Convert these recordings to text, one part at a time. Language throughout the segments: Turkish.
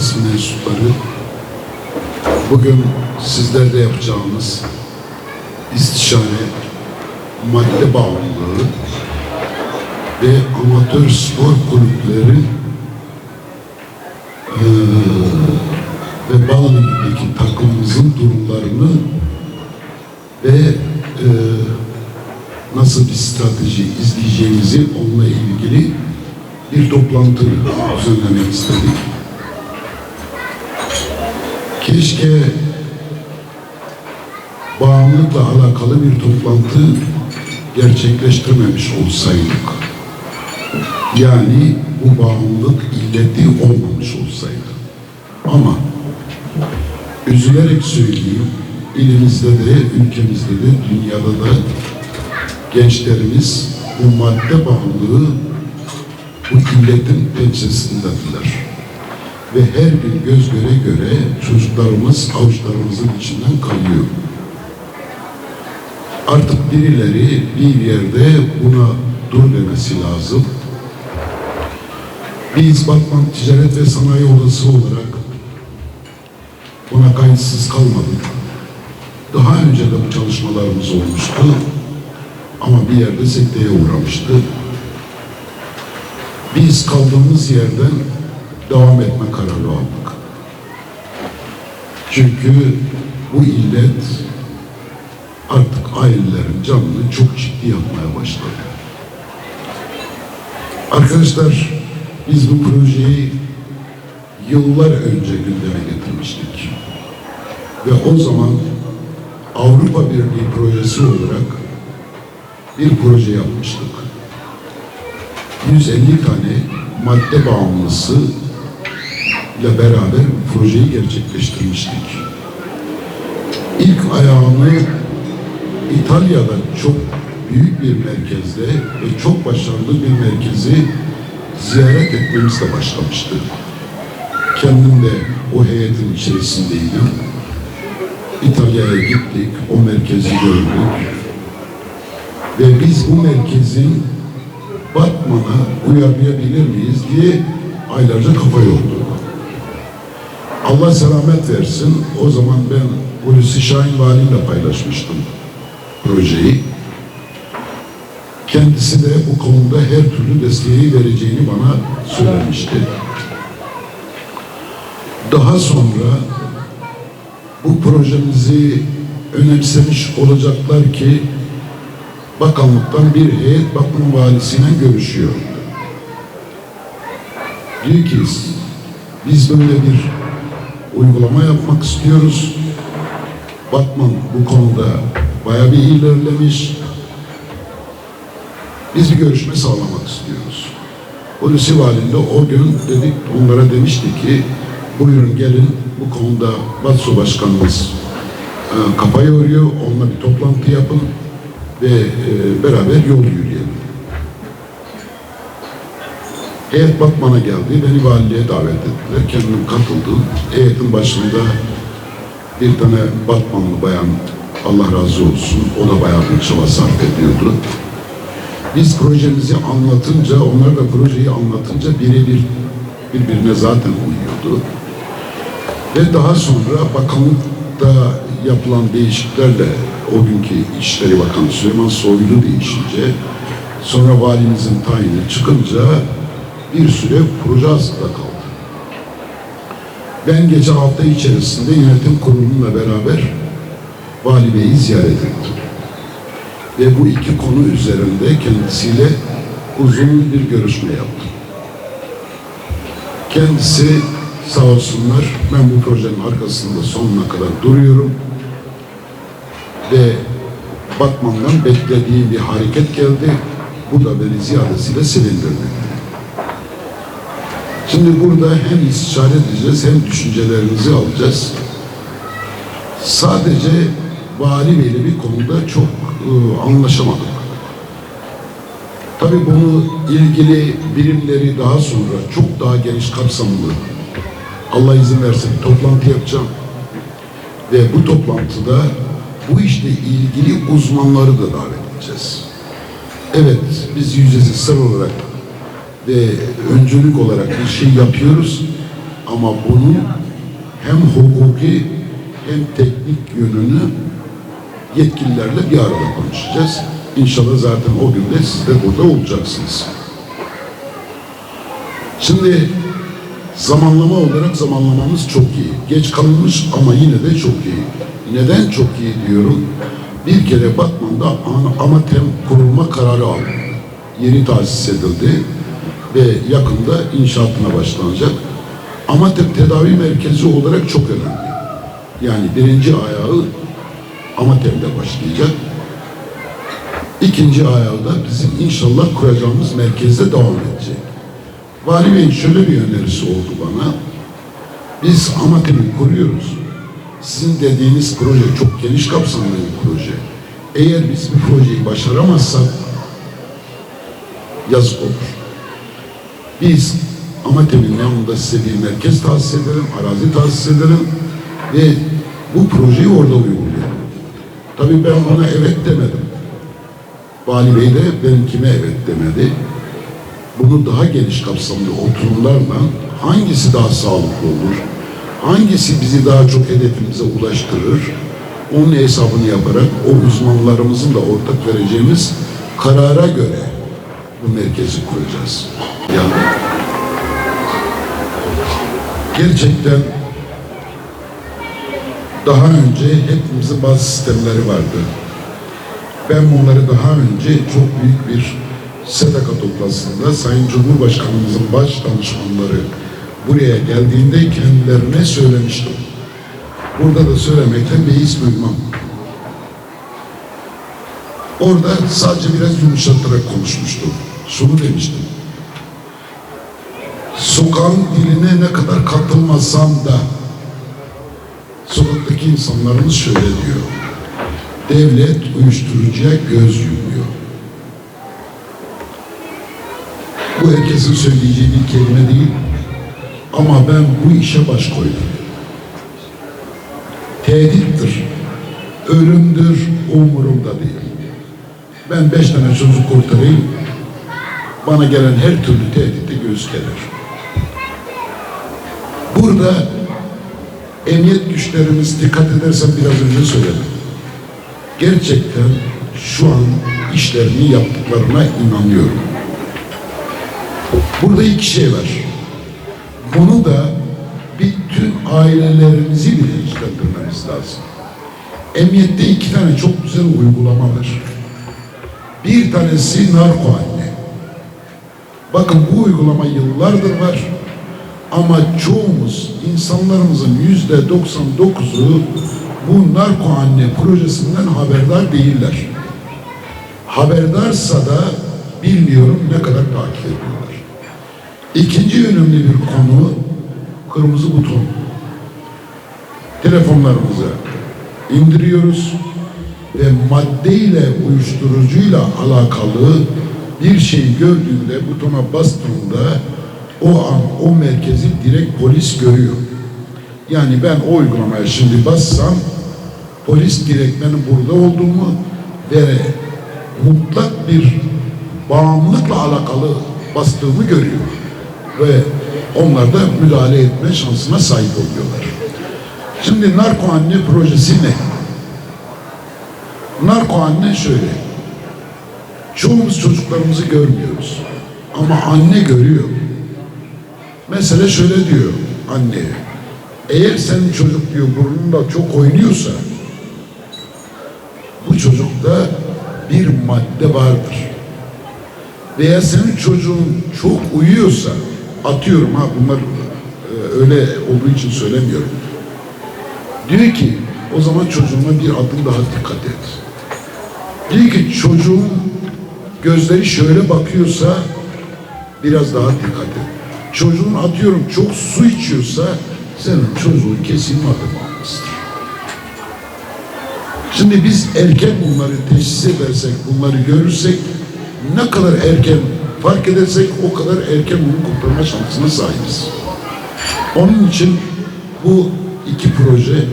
basın mensupları, bugün sizlerle yapacağımız istişare, madde bağımlılığı ve amatör spor kulüpleri eee ve Bağlı'daki takımımızın durumlarını ve nasıl bir strateji izleyeceğimizi onunla ilgili bir toplantı düzenlemek istedik. Keşke bağımlılıkla alakalı bir toplantı gerçekleştirmemiş olsaydık. Yani bu bağımlılık illeti olmamış olsaydı. Ama üzülerek söyleyeyim, ilimizde de, ülkemizde de, dünyada da gençlerimiz bu madde bağımlılığı bu illetin pençesindedirler. Ve her gün göz göre göre çocuklarımız avuçlarımızın içinden kayıyor. Artık birileri bir yerde buna dur demesi lazım. Biz Batman Ticaret ve Sanayi Odası olarak buna kayıtsız kalmadık. Daha önce de bu çalışmalarımız olmuştu ama bir yerde sekteye uğramıştı. Biz kaldığımız yerden devam etme kararı aldık. Çünkü bu illet artık ailelerin canını çok ciddi yapmaya başladı. Arkadaşlar biz bu projeyi yıllar önce gündeme getirmiştik. Ve o zaman Avrupa Birliği projesi olarak bir proje yapmıştık. 150 tane madde bağımlısı ile beraber projeyi gerçekleştirmiştik. İlk ayağını İtalya'da çok büyük bir merkezde ve çok başarılı bir merkezi ziyaret etmemizle başlamıştı. Kendim de o heyetin içerisindeydim. İtalya'ya gittik, o merkezi gördük. Ve biz bu merkezin Batman'a uyarlayabilir miyiz diye aylarca kafa yorduk. Allah selamet versin. O zaman ben Hulusi Şahin Vali'yle paylaşmıştım projeyi. Kendisi de bu konuda her türlü desteği vereceğini bana söylemişti. Daha sonra bu projemizi önemsemiş olacaklar ki bakanlıktan bir heyet Batman valisiyle görüşüyor. Diyor ki biz böyle bir uygulama yapmak istiyoruz. Batman bu konuda bayağı bir ilerlemiş. Biz bir görüşme sağlamak istiyoruz. Hulusi Valinde o gün dedik, onlara demişti ki buyurun gelin bu konuda Batso Başkanımız e, kafa yoruyor, onunla bir toplantı yapın ve e, beraber yol yürüyelim. Heyet Batman'a geldi, beni valiliğe davet ettiler, kendim katıldım. Heyetin başında bir tane Batmanlı bayan, Allah razı olsun, o da bayağı bir çaba sarf ediyordu. Biz projemizi anlatınca, onlar da projeyi anlatınca birebir birbirine zaten uyuyordu. Ve daha sonra bakanlıkta yapılan değişikliklerle o günkü İçişleri Bakanı Süleyman Soylu değişince sonra valimizin tayini çıkınca bir süre proje askıda kaldı. Ben geçen hafta içerisinde yönetim kurulumla beraber Vali Bey'i ziyaret ettim. Ve bu iki konu üzerinde kendisiyle uzun bir görüşme yaptım. Kendisi sağ olsunlar ben bu projenin arkasında sonuna kadar duruyorum ve Batman'dan beklediğim bir hareket geldi. Bu da beni ziyadesiyle sevindirdi. Şimdi burada hem istişare edeceğiz hem düşüncelerinizi alacağız. Sadece vali beyle bir konuda çok e, anlaşamadık. Tabii bunu ilgili birimleri daha sonra çok daha geniş kapsamlı Allah izin verse bir toplantı yapacağım. Ve bu toplantıda bu işle ilgili uzmanları da davet edeceğiz. Evet, biz yüzdesi sır olarak ve öncülük olarak bir şey yapıyoruz. Ama bunun hem hukuki hem teknik yönünü yetkililerle bir arada konuşacağız. İnşallah zaten o gün de siz de burada olacaksınız. Şimdi zamanlama olarak zamanlamamız çok iyi. Geç kalınmış ama yine de çok iyi. Neden çok iyi diyorum? Bir kere Batman'da An- Amatem kurulma kararı alındı. Yeni tahsis edildi ve yakında inşaatına başlanacak. Amatem tedavi merkezi olarak çok önemli. Yani birinci ayağı Amatem'de başlayacak. İkinci ayağı da bizim inşallah kuracağımız merkezde devam edecek. Vali Bey'in şöyle bir önerisi oldu bana. Biz Amatem'i kuruyoruz. Sizin dediğiniz proje çok geniş kapsamlı bir proje. Eğer biz bu projeyi başaramazsak yazık olur. Biz Amatem'in yanında size bir merkez tahsis edelim, arazi tahsis edelim ve bu projeyi orada uygulayalım. Tabii ben buna evet demedim. Vali Bey de benimkime evet demedi. Bunu daha geniş kapsamlı oturumlarla hangisi daha sağlıklı olur, hangisi bizi daha çok hedefimize ulaştırır, onun hesabını yaparak o uzmanlarımızın da ortak vereceğimiz karara göre bu merkezi kuracağız. Yani gerçekten daha önce hepimizin bazı sistemleri vardı. Ben bunları daha önce çok büyük bir SEDAKA toplantısında Sayın Cumhurbaşkanımızın baş danışmanları buraya geldiğinde kendilerine söylemiştim. Burada da söylemekten beis duymam. Orada sadece biraz yumuşatarak konuşmuştum. Şunu demiştim. Sokağın diline ne kadar katılmasam da sokaktaki insanlarımız şöyle diyor. Devlet uyuşturucuya göz yumuyor. Bu herkesin söyleyeceği bir kelime değil. Ama ben bu işe baş koydum. Tehdittir. Ölümdür. Umurumda değil. Ben beş tane çocuk kurtarayım. Bana gelen her türlü tehditte göğüs gelir. Burada emniyet güçlerimiz dikkat edersen biraz önce söyledim. Gerçekten şu an işlerini yaptıklarına inanıyorum. Burada iki şey var. Bunu da bütün ailelerimizi bilinçlendirmemiz lazım. Emniyette iki tane çok güzel uygulama var. Bir tanesi narko. Bakın bu uygulama yıllardır var. Ama çoğumuz, insanlarımızın yüzde 99'u bu narko anne projesinden haberdar değiller. Haberdarsa da bilmiyorum ne kadar takip ediyorlar. İkinci önemli bir konu kırmızı buton. Telefonlarımıza indiriyoruz ve maddeyle uyuşturucuyla alakalı bir şey gördüğünde butona bastığında o an o merkezi direkt polis görüyor. Yani ben o uygulamaya şimdi bassam polis direkt benim burada olduğumu ve mutlak bir bağımlılıkla alakalı bastığımı görüyor. Ve onlar da müdahale etme şansına sahip oluyorlar. Şimdi narko anne projesi ne? Narko anne şöyle. Çoğumuz çocuklarımızı görmüyoruz. Ama anne görüyor. Mesela şöyle diyor anneye. Eğer senin çocuk diyor burnunda çok oynuyorsa bu çocukta bir madde vardır. Veya senin çocuğun çok uyuyorsa atıyorum ha bunlar e, öyle olduğu için söylemiyorum. Diyor ki o zaman çocuğuna bir adım daha dikkat et. Diyor ki çocuğun gözleri şöyle bakıyorsa biraz daha dikkat et. Çocuğun atıyorum çok su içiyorsa senin çocuğun kesin madde bağımlısıdır. Şimdi biz erken bunları teşhis edersek, bunları görürsek ne kadar erken fark edersek o kadar erken bunu kurtarma şansına sahibiz. Onun için bu iki proje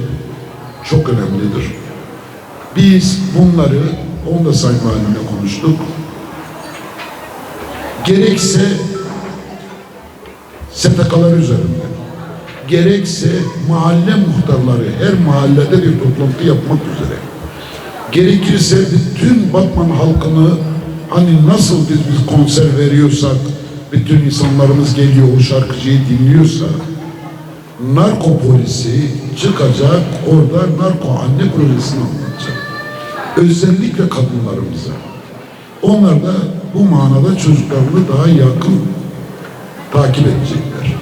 çok önemlidir. Biz bunları, onu da Sayın Valimle konuştuk. Gerekse STK'lar üzerinde, gerekse mahalle muhtarları her mahallede bir toplantı yapmak üzere gerekirse bütün Batman halkını hani nasıl biz, biz konser veriyorsak bütün insanlarımız geliyor o şarkıcıyı dinliyorsa narko polisi çıkacak orada narko anne projesini anlatacak. Özellikle kadınlarımıza. Onlar da bu manada çocuklarını daha yakın takip edecekler.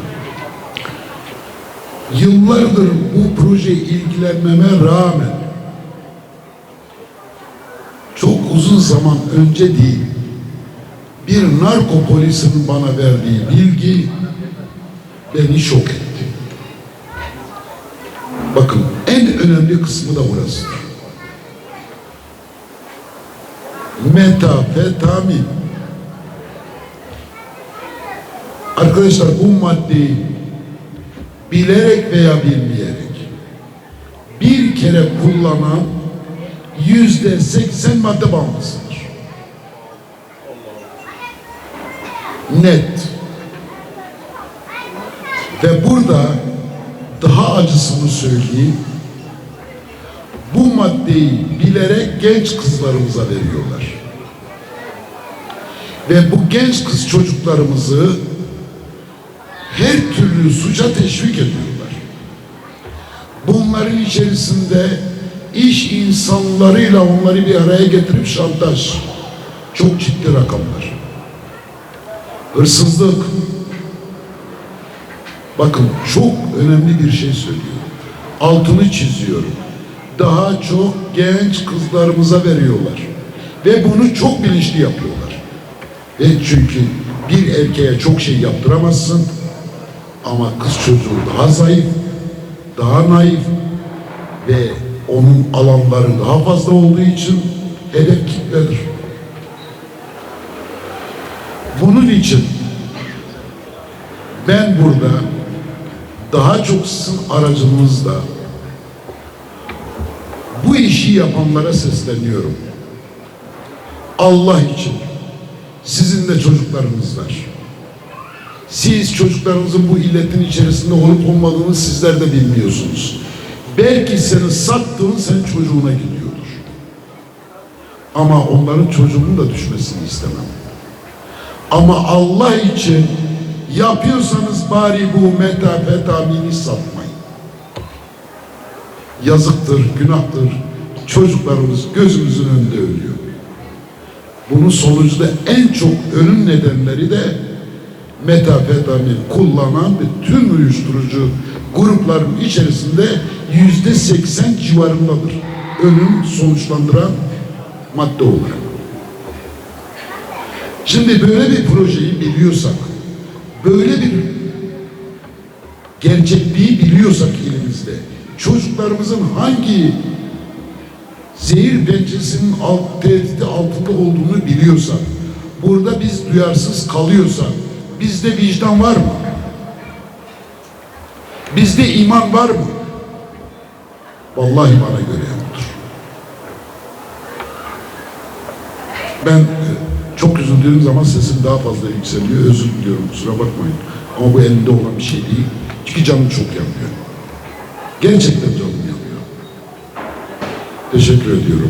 Yıllardır bu proje ilgilenmeme rağmen çok uzun zaman önce değil bir narko polisinin bana verdiği bilgi beni şok etti. Bakın en önemli kısmı da burasıdır. Metafetamin. Arkadaşlar bu maddeyi bilerek veya bilmeyerek bir kere kullanan yüzde seksen madde bağımlısıdır. Net. Ve burada daha acısını söyleyeyim. Maddeyi bilerek genç kızlarımıza veriyorlar. Ve bu genç kız çocuklarımızı her türlü suça teşvik ediyorlar. Bunların içerisinde iş insanlarıyla onları bir araya getirip şantaj. Çok ciddi rakamlar. Hırsızlık. Bakın çok önemli bir şey söylüyorum. Altını çiziyorum. Daha çok genç kızlarımıza veriyorlar. Ve bunu çok bilinçli yapıyorlar. Ve çünkü bir erkeğe çok şey yaptıramazsın. Ama kız çocuğu daha zayıf, daha naif ve onun alanları daha fazla olduğu için hedef kitledir. Bunun için ben burada daha çok sizin aracınızla bu işi yapanlara sesleniyorum. Allah için sizin de çocuklarınız var. Siz çocuklarınızın bu illetin içerisinde olup olmadığını sizler de bilmiyorsunuz. Belki senin sattığın senin çocuğuna gidiyordur. Ama onların çocuğunun da düşmesini istemem. Ama Allah için yapıyorsanız bari bu metafetamini satmayın. Yazıktır, günahtır. Çocuklarımız gözümüzün önünde ölüyor. Bunun sonucu da en çok ölüm nedenleri de metafetamin kullanan bütün uyuşturucu grupların içerisinde yüzde seksen civarındadır. Ölüm sonuçlandıran madde olarak. Şimdi böyle bir projeyi biliyorsak, böyle bir gerçekliği biliyorsak elimizde, çocuklarımızın hangi zehir pençesinin alt, tehdidi altında olduğunu biliyorsak, burada biz duyarsız kalıyorsak, bizde vicdan var mı? Bizde iman var mı? Vallahi bana göre yoktur. Ben e, çok üzüldüğüm zaman sesim daha fazla yükseliyor. Özür diliyorum kusura bakmayın. Ama bu elinde olan bir şey değil. Çünkü canım çok yanıyor. Gerçekten canım yanıyor. Teşekkür ediyorum.